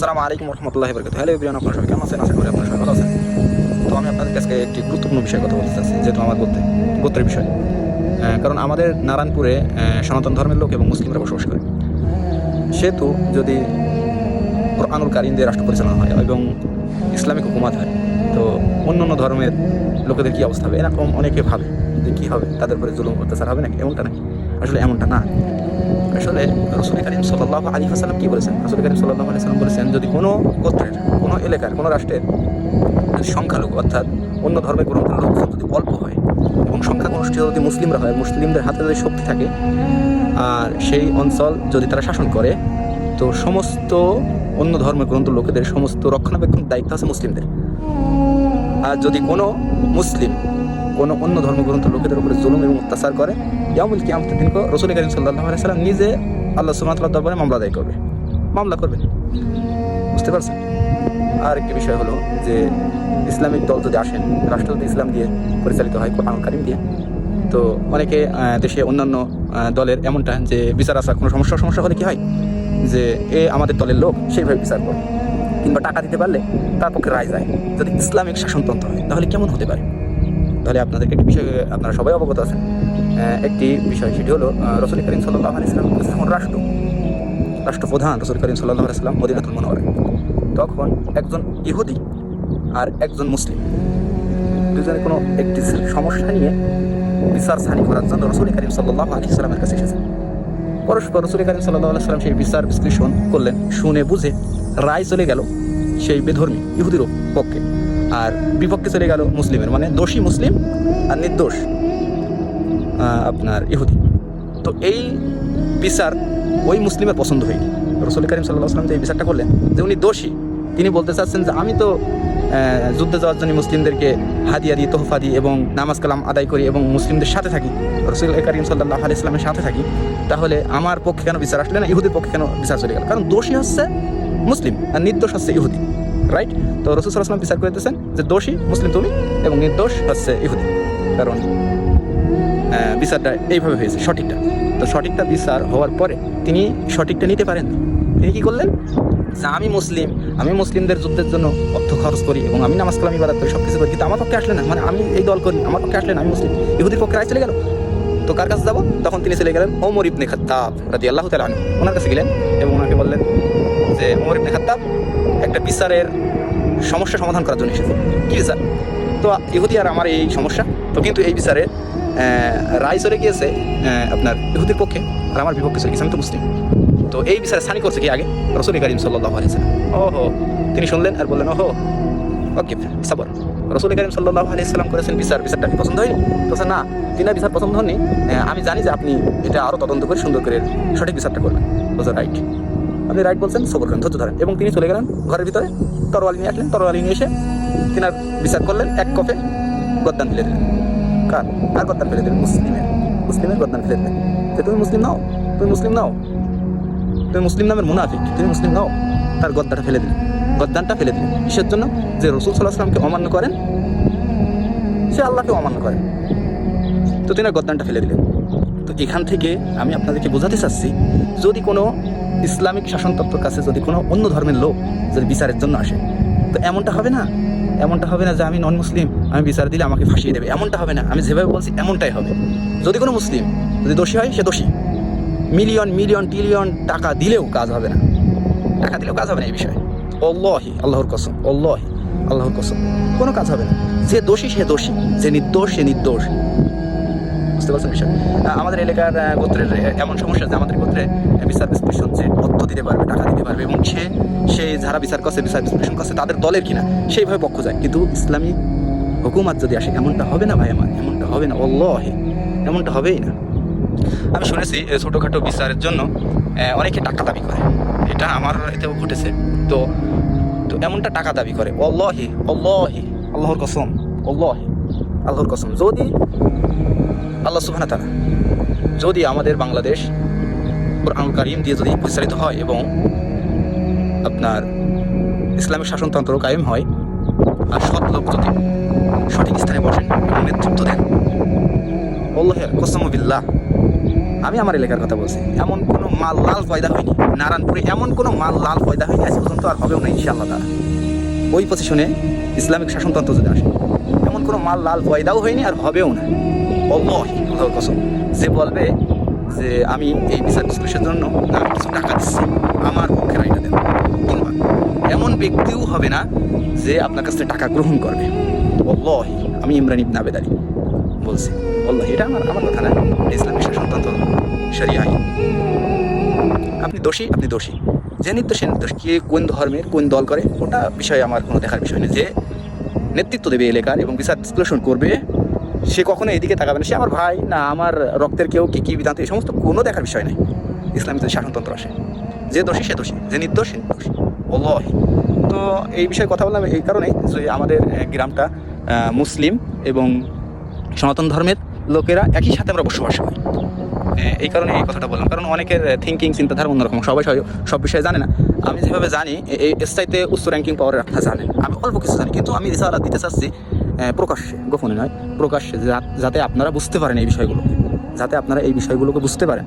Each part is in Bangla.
আসসালামু আলাইকুম রহমতুল্লাহ বরকত হ্যালো এভরিওয়ান, আপনার সবাই কেমন আছেন? আশা করি আপনার সবাই ভালো আছেন। তো আমি আপনাদের কাছে একটি গুরুত্বপূর্ণ বিষয়ে কথা বলতে চাচ্ছি, যেহেতু আমার গোত্রে গোত্রের বিষয়। কারণ আমাদের নারায়ণপুরে সনাতন ধর্মের লোক এবং মুসলিমরা বসবাস করে। সেহেতু যদি কোরআনুল কারিম দিয়ে রাষ্ট্র পরিচালনা হয় এবং ইসলামিক হুকুমাত হয়, তো অন্য অন্য ধর্মের লোকেদের কী অবস্থা হবে? এরকম অনেকে ভাবে যে কী হবে? তাদের উপরে জুলুম অত্যাচার হবে নাকি? এমনটা নাকি? আসলে এমনটা না। আসলে রসুল করিম সাল্লাহ আলী হাসালাম কী বলেছেন? রসুল করিম সাল্লাহ আলী সাল্লাম বলেছেন, যদি কোনো গোত্রের, কোনো এলাকার, কোনো রাষ্ট্রের সংখ্যালঘু অর্থাৎ অন্য ধর্মের গ্রন্থের লোকজন যদি অল্প হয় এবং সংখ্যাগরিষ্ঠ যদি মুসলিমরা হয়, মুসলিমদের হাতে যদি শক্তি থাকে, আর সেই অঞ্চল যদি তারা শাসন করে, তো সমস্ত অন্য ধর্মের গ্রন্থ লোকেদের সমস্ত রক্ষণাবেক্ষণ দায়িত্ব আছে মুসলিমদের। আর যদি কোনো মুসলিম কোনো অন্য ধর্মগ্রন্থ লোকেদের উপরে জুলুম এবং অত্যাচার করে ইয়ামুল কিয়ামতের দিন রসুল করিম সাল্লাহ সাল্লাম নিজে আল্লাহ সুমাতাল্লাহ দরবারে মামলা দায়ী করবে। মামলা করবে বুঝতে পারছেন? আর একটি বিষয় হলো যে, ইসলামিক দল যদি আসেন রাষ্ট্র যদি ইসলাম দিয়ে পরিচালিত হয় কোরআন কারিম দিয়ে, তো অনেকে দেশে অন্যান্য দলের এমনটা যে, বিচার আসার কোনো সমস্যা সমস্যা হলে কি হয়? যে, এ আমাদের দলের লোক সেইভাবে বিচার করে কিংবা টাকা দিতে পারলে তার পক্ষে রায় যায় যদি ইসলামিক শাসনতন্ত্র হয়, তাহলে কেমন হতে পারে? তাহলে আপনাদেরকে একটি বিষয়, আপনারা সবাই অবগত আছেন। একটি বিষয়, সেটি হলো রসুল করিম সাল্লাহ ইসলাম যখন রাষ্ট্র, রাষ্ট্রপ্রধান রসুল করিম সাল্লাহ আলাইসাল্লাম মদিনাতুল মনোয়ারে তখন একজন ইহুদি আর একজন মুসলিম, দুজনে কোনো একটি সমস্যা নিয়ে বিচার সানি করার জন্য রসুল করিম সাল্লাহ আলি ইসলামের কাছে এসেছেন। পরস্পর রসুল করিম সাল্লাহ সাল্লাম সেই বিচার বিশ্লেষণ করলেন, শুনে বুঝে রায় চলে গেল সেই বেধর্মী ইহুদিরও পক্ষে। আর বিপক্ষে চলে গেল মুসলিমের মানে দোষী মুসলিম আর নির্দোষ আপনার ইহুদি। তো এই বিচার ওই মুসলিমের পছন্দ হয়নি। রসুল করিম সাল্লাহ আসলাম যে এই বিচারটা করলেন, যে উনি দোষী, তিনি বলতে চাচ্ছেন যে আমি তো যুদ্ধে যাওয়ার জন্য মুসলিমদেরকে হাদিয়া দিই, তোহফা দিই এবং নামাজ কালাম আদায় করি এবং মুসলিমদের সাথে থাকি, রসুল করিম সাল্লাহ আলি ইসলামের সাথে থাকি, তাহলে আমার পক্ষে কেন বিচার আসলে না? ইহুদির পক্ষে কেন বিচার চলে গেল? কারণ দোষী হচ্ছে মুসলিম আর নির্দোষ হচ্ছে ইহুদি। রাইট? তো রসুল সাল্লাহ বিচার করতেছেন? যে দোষী, মুসলিম তুমি এবং নির্দোষ হচ্ছে ইহুদি। কারণ বিচারটা এইভাবে হয়েছে, সঠিকটা। তো সঠিকটা বিচার হওয়ার পরে তিনি সঠিকটা নিতে পারেন তিনি কি করলেন? যে আমি মুসলিম, আমি মুসলিমদের যুদ্ধের জন্য অর্থ খরচ করি এবং আমি নামাজ কালাম ইবাদত করি সব কিছু করি, কিন্তু আমার পক্ষে আসলে না। মানে আমি এই দল করি আমার পক্ষে আসলে না, আমি মুসলিম। ইহুদির পক্ষে রায় চলে গেল। তো কার কাছে যাব? তখন তিনি চলে গেলেন ওমর ইবনে খাত্তাব রাজি আল্লাহ তালা ওনার কাছে গেলেন এবং ওনাকে বললেন যে, ওমর ইবনে খাত্তাব একটা বিচারের সমস্যা সমাধান করার জন্য এসেছে। কি বিচার? তো ইহুদি আর আমার এই সমস্যা। তো কিন্তু এই বিচারে রায় চলে গিয়েছে আপনার ইহুদির পক্ষে, আর আমার বিপক্ষে চলে গেছে আমি তো মুসলিম। তো এই বিচারে সানি করছে কি আগে? রসুল করিম সাল্লাহ ও হো তিনি শুনলেন আর বললেন, ওহো। ওকে সাবর রসুল করিম সাল্লাহ আলিয়াল্লাম করেছেন বিচার, বিচারটা পছন্দ হয়নি? তো না তিনি আর বিচার পছন্দ হননি। আমি জানি যে আপনি এটা আরও তদন্ত করে সুন্দর করে সঠিক বিচারটা করবেন রাইট। আপনি রাইট বলছেন সবর করেন ধৈর্য ধরেন। এবং তিনি চলে গেলেন ঘরের ভিতরে, তরোয়ালি নিয়ে আসলেন, তরোয়ালি নিয়ে এসে তিনি আর বিচার করলেন, এক কপে গদ্দান ফেলে দিলেন। কার? আর গদ্দান ফেলে দিলেন? মুসলিমের। মুসলিমের গদ্দান ফেলে দিলেন। যে তুমি মুসলিম নাও, তুমি মুসলিম নাও। তুমি মুসলিম নামের মুনাফিক, তুমি মুসলিম নাও। তার গদ্দাটা ফেলে দিলেন। গদ্দানটা ফেলে দিলেন। কিসের জন্য? যে রসুল সাল্লাহ আসলামকে অমান্য করেন, সে আল্লাহকে অমান্য করেন তো তিনি গদ্দানটা ফেলে দিলেন। তো এখান থেকে আমি আপনাদেরকে বোঝাতে চাচ্ছি, যদি কোনো ইসলামিক শাসনতত্ত্বর কাছে যদি কোনো অন্য ধর্মের লোক যদি বিচারের জন্য আসে, তো এমনটা হবে না? এমনটা হবে না যে আমি নন মুসলিম আমি বিচার দিলে আমাকে ফাঁসিয়ে দেবে। এমনটা হবে না। আমি যেভাবে বলছি এমনটাই হবে। যদি কোনো মুসলিম যদি দোষী হয়, সে দোষী। মিলিয়ন মিলিয়ন ট্রিলিয়ন টাকা দিলেও কাজ হবে না। টাকা দিলেও কাজ হবে না এই বিষয়ে। অল্লাহি, আল্লাহর কসম, অল্লাহি, আল্লাহর কসম। কোনো কাজ হবে না। যে দোষী, সে দোষী। যে নির্দোষ, সে নির্দোষ। বুঝতে পারছেন বিষয়। আমাদের এলাকার গোত্রের এমন সমস্যা যে আমাদের গোত্রে বিচার বিশ্লেষণ যে অর্থ দিতে পারবে, টাকা দিতে পারবে, এবং সে সে যারা বিচার করছে, বিচার বিশ্লেষণ করছে, তাদের দলের কিনা, সেইভাবে পক্ষ যায়। কিন্তু ইসলামী হুকুমাত যদি আসে, এমনটা হবে না ভাই আমার, এমনটা হবে না অল্লাহে এমনটা হবেই না। আমি শুনেছি ছোটোখাটো বিচারের জন্য অনেকে টাকা দাবি করে। এটা আমার এতেও ঘটেছে। তো তো এমনটা টাকা দাবি করে অল্লাহি অল্লাহি আল্লাহর কসম অল্লাহি আল্লাহর কসম। যদি আল্লাহ সুবহানা তাআলা যদি আমাদের বাংলাদেশ কোরআনুল কারিম দিয়ে যদি পরিচালিত হয় এবং আপনার ইসলামিক শাসনতন্ত্র কায়েম হয় আর সৎ লোক যদি সঠিক স্থানে বসেন এবং নেতৃত্ব দেন বিল্লাহ। আমি আমার এলাকার কথা বলছি। এমন কোনো মাল লাল ফয়দা হয়নি। নারায়ণপুরে এমন কোনো মাল লাল ফয়দা হয়নি, আজ পর্যন্ত আর হবেও না, ইনশাআল্লাহ তারা ওই পজিশনে ইসলামিক শাসনতন্ত্র যদি আসে, এমন কোনো মাল লাল ফয়দাও হয়নি আর হবেও না। অল্লাহি কসম। যে বলবে যে আমি এই বিচার বিশ্লেষের জন্য আমি কিছু টাকা দিচ্ছি, আমার পক্ষে রায়টা দেন কিংবা এমন ব্যক্তিও হবে না যে আপনার কাছ থেকে টাকা গ্রহণ করবে। অল্লাহি, আমি ইমরান ইবনে আলী বলছি। অল্লাহ, এটা আমার আমার কথা না। ইসলামিক শাসনতন্ত্র শরিয়া আইন আপনি দোষী আপনি দোষী। যে সে নির্দোষ। কে কোন ধর্মের, কোন দল করে, ওটা বিষয়ে আমার কোনো দেখার বিষয় নেই। যে নেতৃত্ব দেবে এলাকার এবং বিচার বিশ্লেষণ করবে সে কখনো এদিকে তাকাবে না। সে আমার ভাই না, আমার রক্তের কেউ কি, কী বিধান্ত এই সমস্ত কোনো দেখার বিষয় নাই। ইসলামিক যদি শাসনতন্ত্র আসে, যে দোষী সে দোষী, যে নির্দোষ সে তো এই বিষয়ে কথা বললাম এই কারণেই যে আমাদের গ্রামটা মুসলিম এবং সনাতন ধর্মের লোকেরা একই সাথে আমরা বসবাস করি। এই কারণে এই কথাটা বললাম। কারণ অনেকের থিঙ্কিং চিন্তাধারা অন্যরকম। সবাই সব বিষয়ে জানে না। আমি যেভাবে জানি এই স্থায়ীতে উচ্চ র্যাঙ্কিং পাওয়ার কথা জানেন। আমি অল্প কিছু জানি, কিন্তু আমি রিসালা দিতে চাচ্ছি প্রকাশ্যে, গোপনে নয়, প্রকাশ্যে যাতে আপনারা বুঝতে পারেন এই বিষয়গুলোকে যাতে আপনারা এই বিষয়গুলোকে বুঝতে পারেন।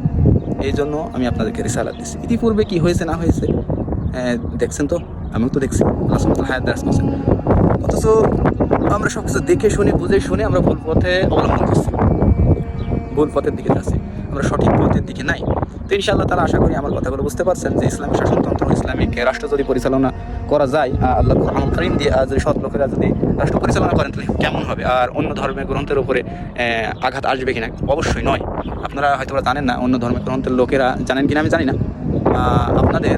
এই জন্য আমি আপনাদেরকে রিসালাত দিচ্ছি ইতিপূর্বে কি হয়েছে, না হয়েছে দেখছেন তো? আমিও তো দেখছি। ওয়া হায়াত করছেন। অথচ আমরা সব কিছু দেখে শুনে, বুঝে শুনে আমরা ভুল পথে অবলম্বন করছি। ভুল পথের দিকে যাচ্ছি। আমরা সঠিক পথের দিকে নাই। তো ইনশাআল্লাহ তারা আশা করি আমার কথাগুলো বুঝতে পারছেন যে ইসলামিক শাসনতন্ত্র ইসলামিক রাষ্ট্র যদি পরিচালনা করা যায় আল্লাহ কোরআন কারীম দিয়ে যদি সৎ লোকেরা যদি রাষ্ট্র পরিচালনা করেন, তাহলে কেমন হবে? আর অন্য ধর্মের গ্রন্থের উপরে আঘাত আসবে কিনা? অবশ্যই নয়। আপনারা হয়তো জানেন না, অন্য ধর্মের গ্রন্থের লোকেরা জানেন কিনা আমি জানি না। আপনাদের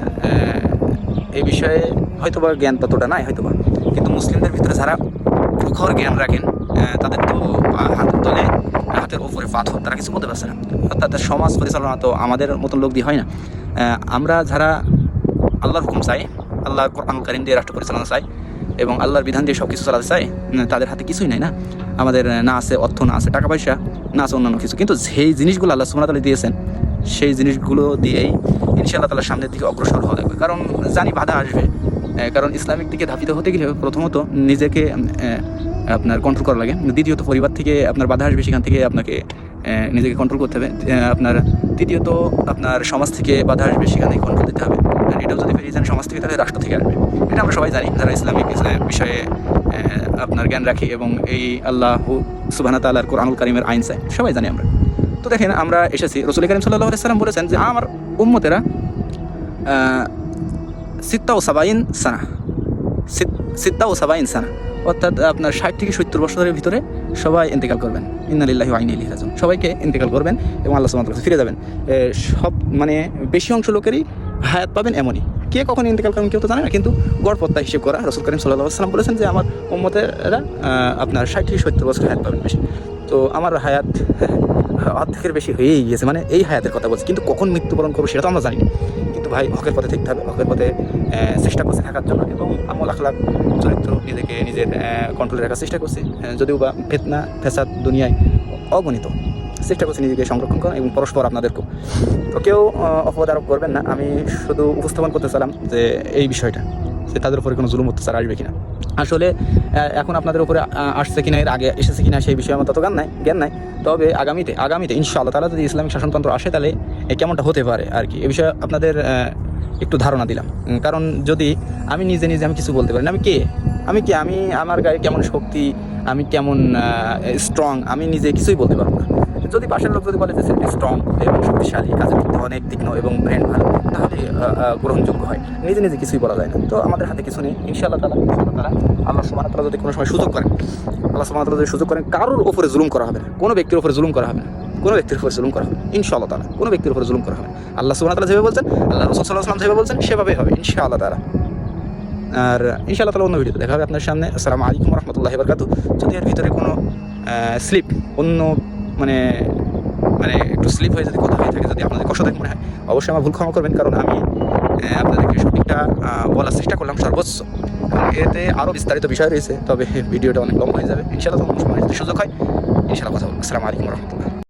এই বিষয়ে হয়তো বা জ্ঞান ততটা নাই হয়তো বা কিন্তু মুসলিমদের ভিতরে যারা প্রখর জ্ঞান রাখেন তাদের তো হাতের তলে হাতের ওপরে পাথর, তারা কিছু বলতে পারছে না। অর্থাৎ সমাজ পরিচালনা তো আমাদের মতন লোক দিয়ে হয় না। আমরা যারা আল্লাহর হুকুম চাই আল্লাহ কোরআন কারিম দিয়ে রাষ্ট্র পরিচালনা চাই এবং আল্লাহর বিধান দিয়ে সব কিছু চালাতে চাই তাদের হাতে কিছুই নাই না। আমাদের না আছে অর্থ, না আছে টাকা পয়সা না আছে অন্যান্য কিছু। কিন্তু যেই জিনিসগুলো আল্লাহ সুমনা তালা দিয়েছেন, সেই জিনিসগুলো দিয়েই ইনশাআল্লাহ তালার সামনের দিকে অগ্রসর হওয়া লাগবে। কারণ জানি বাধা আসবে কারণ ইসলামিক দিকে ধাবিত হতে গেলে প্রথমত নিজেকে আপনার কন্ট্রোল করা লাগে। দ্বিতীয়ত পরিবার থেকে আপনার বাধা আসবে, সেখান থেকে আপনাকে নিজেকে কন্ট্রোল করতে হবে। আপনার, তৃতীয়ত আপনার সমাজ থেকে বাধা আসবে, সেখানে কন্ট্রোল দিতে হবে। আর এটাও যদি বেরিয়ে যান সমাজ থেকে, তাহলে রাষ্ট্র থেকে আসবে। এটা আমরা সবাই জানি, যারা ইসলামিক ইসলাম বিষয়ে আপনার জ্ঞান রাখি এবং এই আল্লাহ সুবাহ তাল্লাহর কোরআনুল কারিমের আইন চাই, সবাই জানি আমরা। তো দেখেন, আমরা এসেছি, রসুল করিম সাল্লাহ সাল্লাম বলেছেন যে, আমার উম্মতেরা সিত্তা ও সাবাইন সানা। সিত- সিত্তা ও সাবাইন সানা। অর্থাৎ আপনার ষাট থেকে সত্তর বছরের ভিতরে সবাই ইন্তেকাল করবেন। ইন্নালিল্লাহি আইন আলী রাজন সবাইকে ইন্তেকাল করবেন এবং আল্লাহ সুমাত ফিরে যাবেন। সব মানে বেশি অংশ লোকেরই হায়াত পাবেন এমনই। কে কখন ইন্তেকাল করবেন কেউ তো জানে না, কিন্তু গড়পত্তা হিসেব করা রসুল করিম সাল্লাহ সাল্লাম বলেছেন যে আমার উম্মতেরা আপনার ষাট থেকে সত্তর বছর হায়াত পাবেন বেশি। তো আমার হায়াত অর্ধেকের বেশি হয়েই গিয়েছে মানে এই হায়াতের কথা বলছি। কিন্তু কখন মৃত্যুবরণ করব সেটা তো আমরা জানি কিন্তু ভাই, হকের পথে থাকতে হবে। হকের পথে চেষ্টা করছে থাকার জন্য এবং আমল আখলাক, চরিত্র নিজেকে নিজের কন্ট্রোলে রাখার চেষ্টা করছে। যদিও বা ফেতনা ফেসাদ দুনিয়ায় অগণিত। চেষ্টা করছি নিজেকে সংরক্ষণ করা এবং পরস্পর আপনাদেরকেও। তো কেউ অপবাদ আরোপ করবেন না। আমি শুধু উপস্থাপন করতে চালাম যে এই বিষয়টা, যে তাদের উপরে কোনো জুলুম অত্যাচার আসবে কিনা। আসলে এখন আপনাদের উপরে আসছে কিনা, এর আগে এসেছে কিনা সেই বিষয়ে আমার তত জ্ঞান নাই জ্ঞান নাই। তবে আগামীতে আগামীতে ইনশাআল্লাহ তারা যদি ইসলামিক শাসনতন্ত্র আসে, তাহলে কেমনটা হতে পারে আর কি এ বিষয়ে আপনাদের একটু ধারণা দিলাম। কারণ যদি আমি নিজে নিজে আমি কিছু বলতে পারি না, আমি কে? আমি কি? আমি, আমার গায়ে কেমন শক্তি, আমি কেমন স্ট্রং আমি নিজে কিছুই বলতে পারব না। যদি পাশের লোক যদি বলে যে সেটি স্ট্রং এবং শক্তিশালী কাজের দিক অনেক তীক্ষ্ণ এবং ব্রেন ভালো, তাহলে গ্রহণযোগ্য হয়। নিজে নিজে কিছুই বলা যায় না। তো আমাদের হাতে কিছু নেই। ইনশাআল্লাহ তালা ইনশাআল্লাহ তালা আল্লাহ সুবাহ তালা যদি কোনো সময় সুযোগ করেন, আল্লাহ সুবাহ তালা যদি সুযোগ করেন, কারোর ওপরে জুলুম করা হবে না। কোনো ব্যক্তির উপরে জুলুম করা হবে না। কোনো ব্যক্তির উপরে জুলুম করা হবে। ইনশাআল্লাহ তালা কোনো ব্যক্তির উপরে জুলুম করা হবে আল্লাহ সুবাহ তালা যেভাবে বলছেন, আল্লাহ রসুল সাল্লাহ সাল্লাম যেভাবে বলছেন, সেভাবেই হবে, ইনশাআল্লাহ তালা আর ইনশাআল্লাহ তালা অন্য ভিডিওতে দেখা হবে আপনার সামনে। আসসালামু আলাইকুম রহমতুল্লাহ বরকাত যদি এর ভিতরে কোনো স্লিপ, অন্য মানে মানে একটু স্লিপ হয়ে যদি কথা হয়ে থাকে, যদি আপনাদের কষ্টদায়ক মনে হয়, অবশ্যই আমার ভুল ক্ষমা করবেন, কারণ আমি আপনাদেরকে সঠিকটা বলার চেষ্টা করলাম সর্বোচ্চ। এতে আরও বিস্তারিত বিষয় রয়েছে, তবে ভিডিওটা অনেক লম্বা হয়ে যাবে। ইনশাআল্লাহ সময় যদি সুযোগ হয়, ইনশাআল্লাহ কথা বলব। আসসালামু আলাইকুম রহমতুল্লাহ।